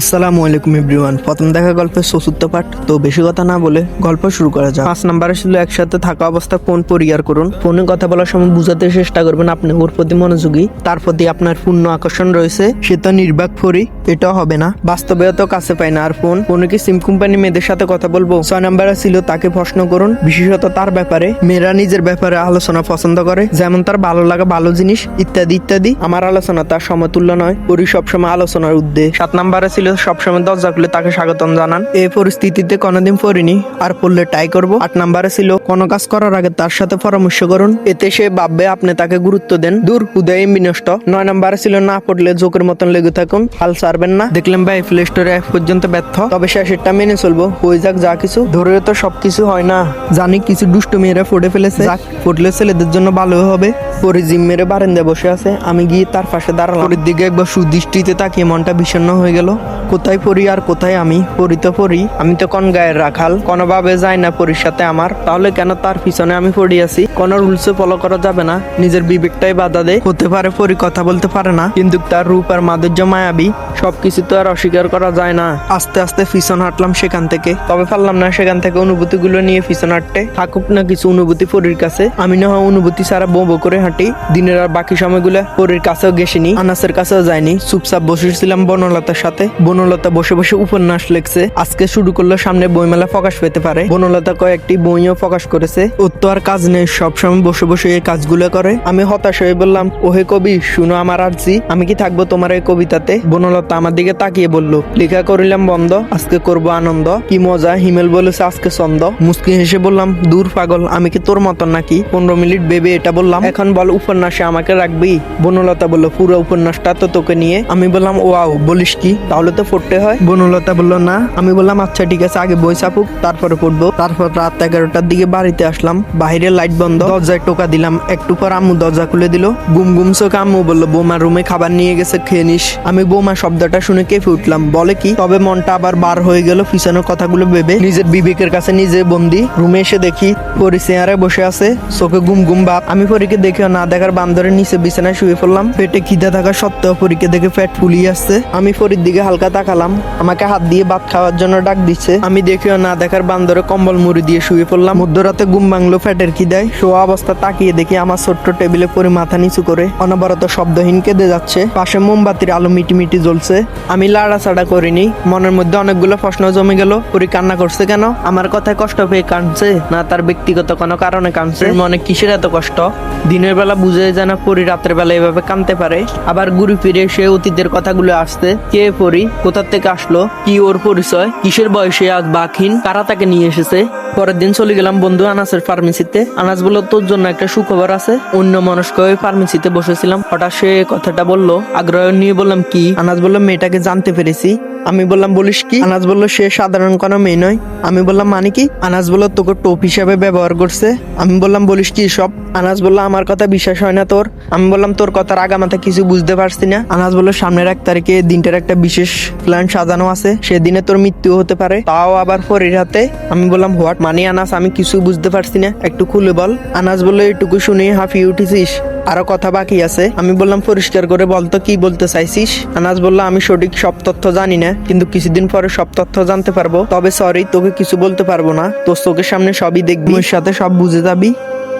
আসসালামু আলাইকুম এভরিওয়ান। প্রথম দেখা গল্পের চতুর্থ পাঠ। তো বেশি কথা না বলে গল্প শুরু করা যাক। পাঁচ নাম্বারে ছিল একসাথে থাকা অবস্থা ফোন পরিহার করুন। ফোনে কথা বলার সময় বুঝাতে চেষ্টা করবেন আপনি ওর প্রতি মনোযোগী। তার প্রতি আপনার পূর্ণ আকর্ষণ রয়েছে। সে তো নির্বাক ফরি এটাও হবে না। বাস্তবে তো কাছে পায় না আর ফোন। ফোনে কি সিম কোম্পানি মেয়েদের সাথে কথা বলব? ছয় নাম্বারে ছিল তাকে প্রশ্ন করুন। বিশেষত তার ব্যাপারে। মেয়েরা নিজের ব্যাপারে আলোচনা পছন্দ করে। যেমন তার ভালো লাগা ভালো জিনিস, ইত্যাদি ইত্যাদি। আমার আলোচনা তার সমতুল্য নয়। পরি সবসময় আলোচনার উদ্দেশ্য। সাত নাম্বারে ছিল সবসময় দরজা খুলে তাকে স্বাগতম জানান। এই পরিস্থিতিতে কোনোদিন পড়িনি, আর পড়লে ট্রাই করব। আট নাম্বারে ছিল, কোনো কাজ করার আগে তার সাথে পরামর্শ করুন। এতে সে ভাববে, আপনি তাকে গুরুত্ব দেন। দূর, উদয় বিনষ্ট নষ্ট। নয় নাম্বারে ছিল, না পড়লে জোকের মতন লেগে থাকুন। হাল ছাড়বেন না। দেখলাম ভাই প্লে স্টোরে পর্যন্ত ব্যর্থ। তবে শেষেরটা মেনে চলবো। হয়ে যাক যা কিছু। ধরে তো সবকিছু হয় না। জানি কিছু দুষ্টু মেয়েরা ফুটে ফেলেছে। ফুটলে ছেলেদের জন্য ভালো হবে। পরে জিম মেরে বারান্দায় বসে আছে। আমি গিয়ে তার পাশে দাঁড়ালাম। পরের দিকে একবার সুদৃষ্টিতে তাকিয়ে মনটা বিষণ্ণ হয়ে গেল। কোথায় পড়ি আর কোথায় আমি? পড়ি তো পড়ি। আমি তো কোন গায়ের রাখাল, কোনোভাবে যায় না পরির সাথে আমার। তাহলে কেন তার পিছনে আমি পড়ি আছি? কোন রুলসে ফলো করা যাবে না। নিজের বিবেকটাই বাধা দেয়। হতে পারে পরি কথা বলতে পারে না, কিন্তু তার রূপ আর মাধুর্য মায়াবী, সবকিছু তো আর অস্বীকার করা যায় না। আস্তে আস্তে পিছন হাঁটলাম সেখান থেকে। তবে পারলাম না সেখান থেকে অনুভূতি গুলো নিয়ে পিছন হাঁটতে। থাকুক না কিছু অনুভূতি পরির কাছে। আমি না হয় অনুভূতি ছাড়া বো বো করে হাঁটি। দিনের আর বাকি সময়গুলো পরির কাছেও গেছিনি আনাসের কাছেও যায়নি চুপচাপ বসেছিলাম বনলতার সাথে। বনলতা বসে বসে উপন্যাস লেখছে। আজকে শুরু করল সামনে বইমেলা প্রকাশ পেতে পারে। বনলতা কয়েকটি বইও প্রকাশ করেছে। ওর তো আর কাজ নেই, সবসময় বসে বসে এই কাজগুলো করে। আমি হতাশ হয়ে বললাম, ওহে কবি, শুনো আমার আর্জি। আমি কি থাকব তোমার এই কবিতাতে? বনলতা আমার দিকে তাকিয়ে বলল, লেখা করিলাম বন্ধ, আজকে করব আনন্দ। কি মজা, হিমেল বলেছে আজকে ছন্দ। মুস্কি হেসে বললাম, দূর পাগল, আমি কি তোর মতন নাকি? পনেরো মিনিট ভেবে এটা বললাম, এখন বল উপন্যাসে আমাকে রাখবি? বনলতা বলল, পুরো উপন্যাসটা তো তোকে নিয়ে। আমি বললাম, ওয়াও, বলিস কি? তাহলে তো পড়তে হয়। বনলতা বলল, না। আমি বললাম আচ্ছা ঠিক আছে, আগে বই চাপুক তারপরে পড়ব তারপর রাত এগারোটার দিকে বাড়িতে আসলাম। বাইরে লাইট বন্ধ। দরজায় টোকা দিলাম। একটু পর আম্মু দরজা খুলে দিল। গুম গুম, চোখে আম্মু, বলল, বৌমার রুমে খাবার নিয়ে গেছে, খেয়ে নিস। আমি বৌমা শব্দটা শুনে কেঁপে উঠলাম। বলে কি? তবে মনটা আবার বার হয়ে গেল পিছনের কথাগুলো ভেবে। নিজের বিবেকের কাছে নিজে বন্দি। রুমে এসে দেখি, পরি চেয়ারে বসে আছে। চোখে গুম গুম বাপ। আমি পরীকে দেখেও না দেখার বান্দরের নিচে বিছানায় শুয়ে পড়লাম। পেটে খিদা থাকা সত্ত্বেও পরীকে দেখে পেট ফুলিয়ে আসছে। আমি পরীর দিকে হালকা তাকালাম আমাকে হাত দিয়ে ভাত খাওয়ার জন্য ডাক দিচ্ছে আমি দেখেও না দেখার বান্দরে কম্বল মুড়ি দিয়ে শুয়ে পড়লাম। মধ্যরাতে ঘুম ভাঙলো, ফ্যাটের খিদায় শোয়া অবস্থা তাকিয়ে দেখি আমার ছোট্ট টেবিলে পরে মাথা নিচু করে অনবরত শব্দহীন কেঁদে যাচ্ছে। পাশে মোমবাতির আলো মিটি মিটি জ্বলছে। আমি লাড়াচাড়া করিনি। মনের মধ্যে অনেকগুলো প্রশ্ন জমে গেল। পরি কান্না করছে কেন? আমার কথায় কষ্ট পেয়ে কাঁদছে না তার ব্যক্তিগত কোনো কারণে কাঁদছে? মনে কিসের এত কষ্ট? দিনের বেলা বুঝে যায় না পরি রাতের বেলা এভাবে কাঁদতে পারে। আবার ঘুরে ফিরে সে অতীতের কথাগুলো আসতে কে পরি? কোথা থেকে আসলো? কি ওর পরিচয়? কিসের বয়সে আজ বাঘহীন কারা তাকে নিয়ে এসেছে? পরের দিন চলে গেলাম বন্ধু আনাসের ফার্মেসিতে আনাস বলল, তোর জন্য একটা সুখবর আছে। অন্য মনস্ক ফার্মেসিতে বসেছিলাম। হঠাৎ সে কথাটা বলল, আগ্রহ নিয়ে বললাম, কি? আনাস বলল, মেয়েটাকে জানতে পেরেছি। আমি বললাম, বলিস কি? আনাজ বলল, সে সাধারণ কোনো মেয়ে নয়। আমি বললাম মানে কি? আনাজ বলল, তোকে টোপ হিসাবে ব্যবহার করছে। আমি বললাম, বলিস কি সব? আনাজ বলল, আমার কথা বিশ্বাস হয় না তোর। আমি বললাম, তোর কথার আগামাতে কিছু বুঝতে পারছি না। আনাজ বলল, সামনের এক তারিখে দিনটার একটা বিশেষ প্ল্যান সাজানো আছে। সেদিনে তোর মৃত্যু হতে পারে। তাও আবার পরের হাতে আমি বললাম, হোয়াট? মানে আনাস আমি কিছু বুঝতে পারছি না। একটু খুলে বল। আনাজ বলল এইটুকু শুনে হাঁপিয়ে উঠেছিস। আরও কথা বাকি আছে। আমি বললাম, পরিষ্কার করে বলতো কি বলতে চাইছিস? আনাজ বলল, আমি সঠিক সব তথ্য জানি না, কিন্তু কিছুদিন পরে সব তথ্য জানতে পারব। তবে সরি তোকে কিছু বলতে পারব না। তোর চোখের সামনে সবই দেখবি। সাথে সব বুঝে যাবি।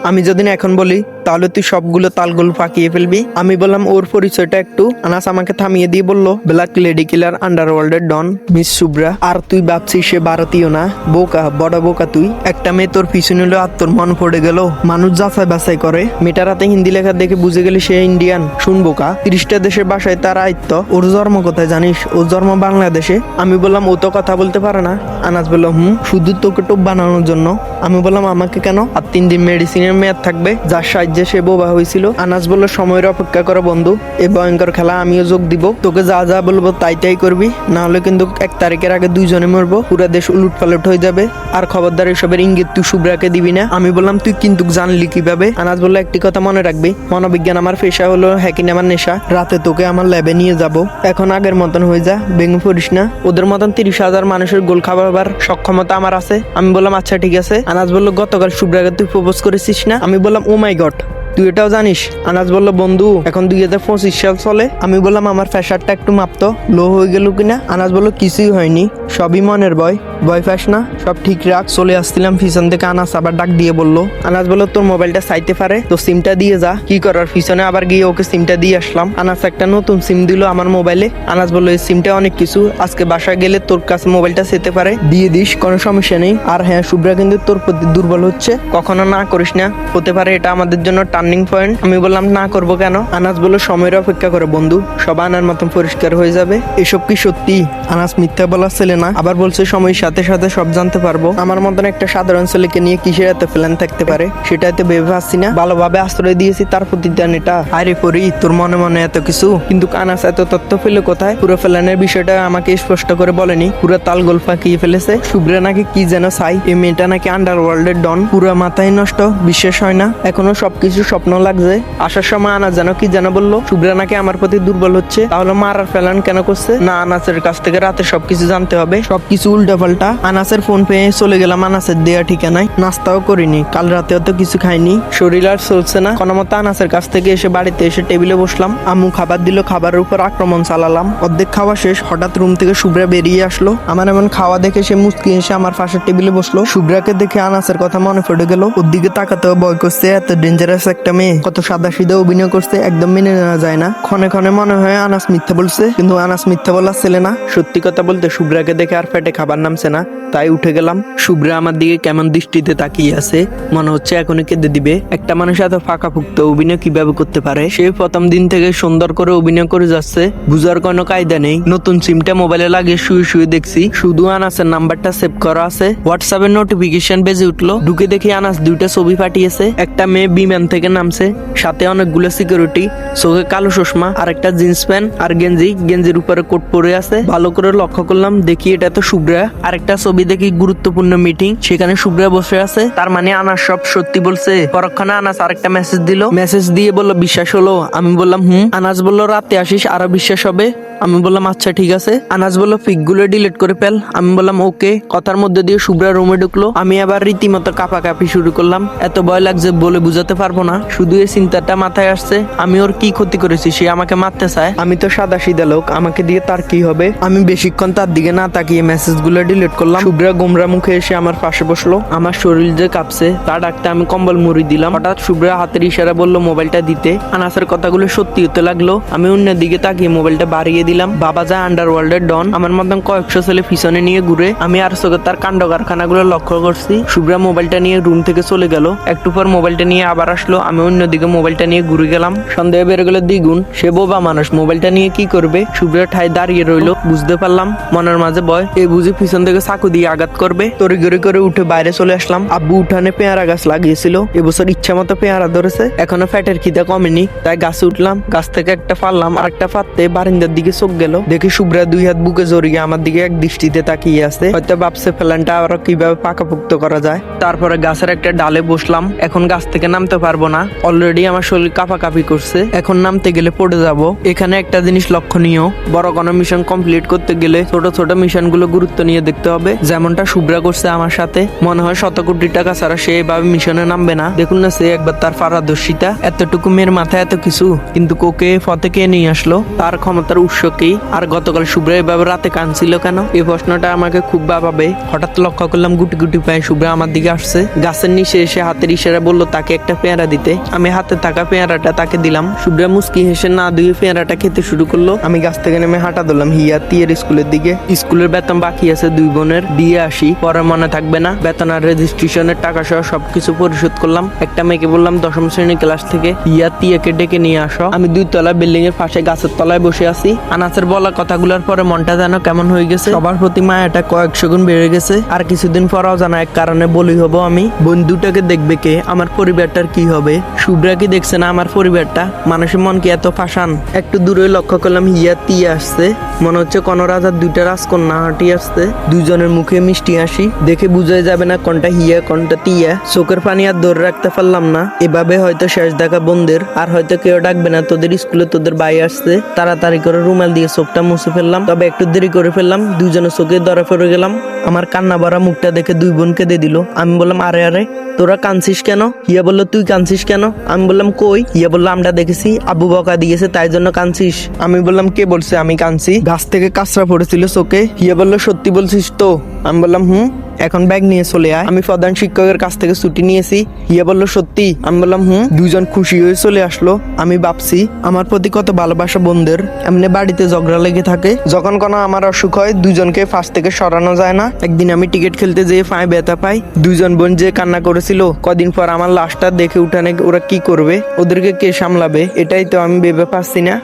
আমি যদি না এখন বলি, তাহলে তুই সবগুলো তালগুলো পাকিয়ে ফেলবি। আমি বললাম, ওর পরিচয়টা একটু। আনাস আমাকে থামিয়ে দিয়ে বলল ব্ল্যাক লেডি কিলার আন্ডারওয়ার্ল্ডের ডন মিস সুব্রা আর তুই ভাবছিস সে ভারতীয় না? বোকা, বড় বোকা তুই। একটা মেয়ে তোর পিছনে হলো আর তোর মন পড়ে গেল। মানুষ যাচাই বাছাই করে। মেয়েটার হাতে হিন্দি লেখা দেখে বুঝে গেলে সে ইন্ডিয়ান শুন বোকা, তিরিশটা দেশের বাসায় তার আয়ত্ত। ওর জন্ম কোথায় জানিস? ওর জন্ম বাংলাদেশে। আমি বললাম, ও তো কথা বলতে পারে না। আনাস বলল, হুম, শুধু তোকে টোপ বানানোর জন্য। আমি বললাম, আমাকে কেন? আর তিন দিন মেডিসিনের মেয়াদ থাকবে, যার সাহায্যে সে বোবা হয়েছিল। আনাস বলল, সময়ের অপেক্ষা করো বন্ধু এই ভয়ঙ্কর খেলা আমিও যোগ দিব। তোকে যা যা বলব তাই তাই করবি না হলে কিন্তু এক তারিখের আগে দুইজনে মরবো। পুরো দেশ উলুট পালট হয়ে যাবে। আর খবরদার এসবের ইঙ্গিত তুই শুভ্রাকে দিবি না। আমি বললাম, তুই কিন্তু জানলি কীভাবে? আনাস বলল, একটি কথা মনে রাখবি, মনোবিজ্ঞান আমার পেশা হলো হ্যাকিং আমার নেশা। রাতে তোকে আমার ল্যাবে নিয়ে যাব। এখন আগের মতন হয়ে যা ভেঙে পড়িস না। ওদের মতন তিরিশ হাজার মানুষের গোল খাবার সক্ষমতা আমার আছে। আমি বললাম আচ্ছা ঠিক আছে। আনাস বলল, গতকাল শুভ্রাকে তুই প্রপোজ করেছিস না? আমি বললাম ও মাই গড তুই এটাও জানিস? আনাজ বলল, বন্ধু, এখন দুই হাজার পঁচিশ সাল চলে। আমি বললাম, আমার প্রেশারটা একটু মাপতো লো হয়ে গেল কিনা? আনাজ বলল, কিছুই হয়নি। সবই মনের ভয় ভয় পাস না, সব ঠিক রাখ। চলে আসছিলাম পিছন থেকে আনাজ আবার ডাক দিয়ে বলল। আনাজ বলল, তোর মোবাইলটা চাইতে পারে? তো সিমটা দিয়ে যা। কি করার? পিছনে আবার গিয়ে ওকে সিমটা দিয়ে আসলাম। আনাজ একটা নতুন সিম দিল আমার মোবাইলে। আনাজ বলল, এই সিমটা অনেক কিছু। আজকে বাসায় গেলে তোর কাছে মোবাইলটা যেতে পারে। দিয়ে দিস, কোনো সমস্যা নেই। আর হ্যাঁ শুভ্রা কিন্তু তোর প্রতি দুর্বল হচ্ছে। কখনো না করিস না। হতে পারে এটা আমাদের জন্য টার্নিং পয়েন্ট। আমি বললাম, না করব কেন? আনাজ বলল, সময়ের অপেক্ষা করে বন্ধু। সব আনার মতন পরিষ্কার হয়ে যাবে। এসব কি সত্যি? আনাজ মিথ্যা বলার ছেলে না। আবার বলছে, সময়ের সাথে সাথে সব জানতে পারব। আমার মতন একটা সাধারণ ছেলেকে নিয়ে কিসের এত প্ল্যান থাকতে পারে? সেটা এত ভেবে পাচ্ছি না। ভালোভাবে আশ্রয় দিয়েছি তার প্রতিদান এটা আরে পরি, তোর মনে মনে এত কিছু? কিন্তু আনাস এত তথ্য পেলে কোথায়? পুরো প্ল্যানের বিষয়টা আমাকে স্পষ্ট করে বলেনি। পুরো তাল গোল কি ফেলেছে। শুভ্রা নাকি কি যেন চাই এই মেয়েটা নাকি আন্ডার ওয়ার্ল্ডের ডন। পুরো মাথায় নষ্ট, বিশ্বাস হয় না। এখনও সবকিছু স্বপ্ন লাগছে। আসার সময় আনাস যেন কি যেন বলল শুভ্রা নাকি আমার প্রতি দুর্বল হচ্ছে। তাহলে মারার ফেলান কেন করছে? না, আনাসের কাছ থেকে রাতে সবকিছু জানতে হবে। সবকিছু উল্টা পাল্টা আনাসের ফোন পেয়ে চলে গেলাম আনাসের দেয়া ঠিকানায়। নাস্তাও করিনি। কাল রাতেও তো কিছু খাইনি। শরীর আর চলছে না। কোনো মতো আনাসের কাছ থেকে এসে বাড়িতে এসে টেবিলে বসলাম। আম্মু খাবার দিল, খাবারের উপর আক্রমণ চালালাম। অর্ধেক খাওয়া শেষ। হঠাৎ রুম থেকে শুভ্রা বেরিয়ে আসলো। আমার এমন খাওয়া দেখে সে মুচকি এসে আমার পাশের টেবিলে বসল। শুভ্রাকে দেখে আনাসের কথা মনে পড়ে গেল। ওর দিকে তাকাতেও ভয় করছে, এত ডেঞ্জারাস একটা মেয়ে। কত সাদা সিধা অভিনয় করছে, একদম মেনে নেওয়া যায় না। ক্ষণে ক্ষণে মনে হয় আনাস মিথ্যা বলছে, কিন্তু আনাস মিথ্যা বলার ছেলে না। সত্যি কথা বলতে শুভ্রাকে দেখে আর পেটে খাবার নামছে না। তাই উঠে গেলাম। শুভ্রা আমার দিকে কেমন দৃষ্টিতে তাকিয়ে আছে, মনে হচ্ছে এখনই কেঁদে দিবে। একটা মানুষ এত ফাঁকা ফুক্ত অভিনয় কীভাবে করতে পারে? সে প্রথম দিন থেকে সুন্দর করে অভিনয় করে যাচ্ছে, বুঝার কোনো কায়দা নেই। নতুন সিমটা মোবাইলে লাগিয়ে শুয়ে শুয়ে দেখছি, শুধু আনাসের নাম্বারটা সেভ করা আছে। হোয়াটসঅ্যাপের নোটিফিকেশন বেজে উঠল। ঢুকে দেখি আনাস দুইটা ছবি পাঠিয়েছে। একটা মেয়ে বিমান থেকে নামছে। সাথে অনেকগুলো সিকিউরিটি চোখে কালো চশমা আর একটা জিন্স প্যান্ট আর গেঞ্জি। গেঞ্জির উপরে কোট পরে আছে। ভালো করে লক্ষ্য করলাম, দেখি এটা তো শুভ্রা। আর একটা ছবি দেখি, গুরুত্বপূর্ণ মিটিং সেখানে শুভ্রা বসে আছে। তার মানে আনাস সব সত্যি বলছে। পরক্ষণে আনাস আরেকটা মেসেজ দিল। মেসেজ দিয়ে বলল, বিশ্বাস হলো। আমি বললাম, হুম। আনাস বলল, রাতে আসিস, আরও বিশ্বাস হবে। আমি বললাম আচ্ছা ঠিক আছে। আনাস বলল পিকগুলো ডিলিট করে ফেল। আমি বললাম, ওকে। কথার মধ্যে দিয়ে শুভ্রা রুমে ঢুকলো। আমি আবার রীতিমতো কাপা কাপি শুরু করলাম। এত ভয় লাগছে বলে বুঝাতে পারব না। শুধু এই চিন্তাটা মাথায় আসছে, আমি ওর কি ক্ষতি করেছি সে আমাকে মারতে চায়। আমি তো সাদা সিধা লোক, আমাকে দিয়ে তার কি হবে? আমি বেশিক্ষণ তার দিকে না তাকিয়ে মেসেজগুলো ডিলিট করলাম। শুভ্রা গোমরা মুখে এসে আমার পাশে বসল। আমার শরীর যে কাঁপছে, তা ডাকতে আমি কম্বল মুড়ি দিলাম। হঠাৎ শুভ্রা হাতের ইশারা বলল, মোবাইলটা দিতে। আনাসের কথাগুলো সত্যি হতে লাগল। আমি অন্য দিকে তাকিয়ে মোবাইলটা বাড়িয়ে দিলাম। বাবা যায় আন্ডারওয়ার্ল্ডের ডন। আমার মতন কয়েকশো ছেলে পিছনে নিয়ে ঘুরে আমি আর চোখে তার কাণ্ড কারখানাগুলো লক্ষ্য করছি। শুভ্রা মোবাইলটা নিয়ে রুম থেকে চলে গেল। একটু পর মোবাইলটা নিয়ে আবার আসলো। আমি অন্যদিকে মোবাইলটা নিয়ে ঘুরে গেলাম। সন্দেহ বেড়ে গেল দ্বিগুণ। সে বোবা মানুষ, মোবাইলটা নিয়ে কি করবে? শুভ্রা ঠাই দাঁড়িয়ে রইল, বুঝতে পারলাম। মনের মাঝে ভয়। এই বুঝে পিছন থেকে চাকু দিয়ে আঘাত করবে? তরি গড়ি করে উঠে বাইরে চলে আসলাম। আব্বু উঠানে পেয়ারা গাছ লাগিয়েছিল। এবছর ইচ্ছা মতো পেয়ারা ধরেছে। এখনও ফ্যাটের খিদে কমেনি। তাই গাছে উঠলাম। গাছ থেকে একটা ফাললাম আর একটা ফাটতে বারিন্দার দিকে চোখ গেল। দেখি শুভ্রা দুই হাত বুকে জড়িয়ে আমার দিকে এক দৃষ্টিতে তাকিয়ে আছে। হয়তো ভাবছে ফেলানটা আরও কীভাবে পাকাপুক্ত করা যায়। তারপরে গাছের একটা ডালে বসলাম। এখন গাছ থেকে নামতে পারব না। অলরেডি আমার শরীর কাঁপাকাঁপি করছে। এখন নামতে গেলে পড়ে যাব। এখানে একটা জিনিস লক্ষণীয়। বড় কোনো মিশন কমপ্লিট করতে গেলে ছোট ছোট মিশনগুলো গুরুত্ব নিয়ে দেখতে হবে। যেমনটা শুভ্রা করছে আমার সাথে। মনে হয় শত কোটি টাকা ছাড়া সে এভাবে মিশনে নামবে না। দেখুন না সে একবার তার পারদর্শিতা। এতটুকু মেয়ের মাথায় এত কিছু। কিন্তু কোকে ফতে কে নিয়ে আসলো? তার ক্ষমতার উৎস কি? আর গতকাল শুভ্রা এভাবে রাতে কানছিল কেন? এই প্রশ্নটা আমাকে খুব ভাবাবে। হঠাৎ লক্ষ্য করলাম গুটি গুটি পায়ে শুভ্রা আমার দিকে আসছে। গাছের নিচে এসে হাতের ইশারা বলল, তাকে একটা পেয়ারা দিতে আমি হাতে থাকা পেয়ারাটা তাকে দিলাম। শুভ্রা মুস্কি হেসে না দুয়ে পেয়ারাটা খেতে শুরু করল। আমি গাছ থেকে নেমে হাঁটা দিলাম হিয়া তিয়ার স্কুলের দিকে। স্কুলের বেতন বাকি আছে দুই বোনের। দিয়ে আসি। পরে মনে থাকবে না। বেতন আর রেজিস্ট্রেশনের টাকা সহ সবকিছু পরিশোধ করলাম। একটা মেয়েকে বললাম, দশম শ্রেণি ক্লাস থেকে হিয়া তিয়াকে ডেকে নিয়ে আসো। আমি দুই তলা বিল্ডিং এর পাশে গাছের তলায় বসে আছি। আনাসের বলা কথাগুলোর পরে মনটা যেন কেমন হয়ে গেছে। সবার প্রতি মায়াটা কয়েকশো গুণ বেড়ে গেছে। আর কিছুদিন পর অজানা এক কারণে বলি হব আমি। বন্ধুটাকে দেখবে কে? আমার পরিবারটার কি হবে? শুভ্রা কি দেখছে না আমার পরিবারটা? মানুষের মন কি এত ফাঁসান? একটু দূরে লক্ষ্য করলাম হিয়া তিয়া আসছে। মনে হচ্ছে কোন রাজার দুইটা রাজকন্যা হাঁটি আসছে। দুইজনের মুখে মিষ্টি হাসি। দেখে বুঝাই যাবে না কোনটা হিয়া, কোনটা তিয়া চোখের পানি আর ধরে রাখতে পারলাম না। এভাবে হয়তো শেষ দেখা বন্ধের। আর হয়তো কেউ ডাকবে না, তোদের স্কুলে তোদের ভাই আসছে। তাড়াতাড়ি করে রুমাল দিয়ে চোখটা মুছে ফেললাম। তবে একটু দেরি করে ফেললাম। দুইজনের চোখে ধরা পড়ে গেলাম। আমার কান্না ভরা মুখটা দেখে দুই বোন কেঁদে দিল। আমি বললাম, আরে আরে, তোরা কানছিস কেন? হিয়া বলল, তুই কানছিস কেন? আমি বললাম, কই? ইয়ে বলল, আমরা দেখেছি আবু বকা দিয়েছে, তাই জন্য কানছিস আমি বললাম, কে বলছে? আমি কানছি গাছ থেকে কাঁচরা পড়েছিল চোখে। ইয়ে বলল, সত্যি বলছিস তো? আমি বললাম, হুম। এখন ব্যাগ নিয়ে চলে আয়। আমি প্রধান শিক্ষকের কাছ থেকে ছুটি নিয়েছি। হিয়া বলল, সত্যি? আমি বললাম, হুম। দুজন খুশি হয়ে চলে আসলো। আমি ভাবছি, আমার প্রতি কত ভালোবাসা বোনদের এমনি বাড়িতে ঝগড়া লেগে থাকে। যখন কোনো আমার অসুখ হয় দুজনকে ফার্স্ট থেকে সরানো যায় না। একদিন আমি টিকিট খেলতে যেয়ে পায়ে ব্যথা পাই। দুজন বোন যে কান্না করেছিল, কদিন পর আমার লাশটা দেখে উঠানে ওরা কি করবে? ওদেরকে কে সামলাবে? এটাই তো আমি ভেবে পাচ্ছি না।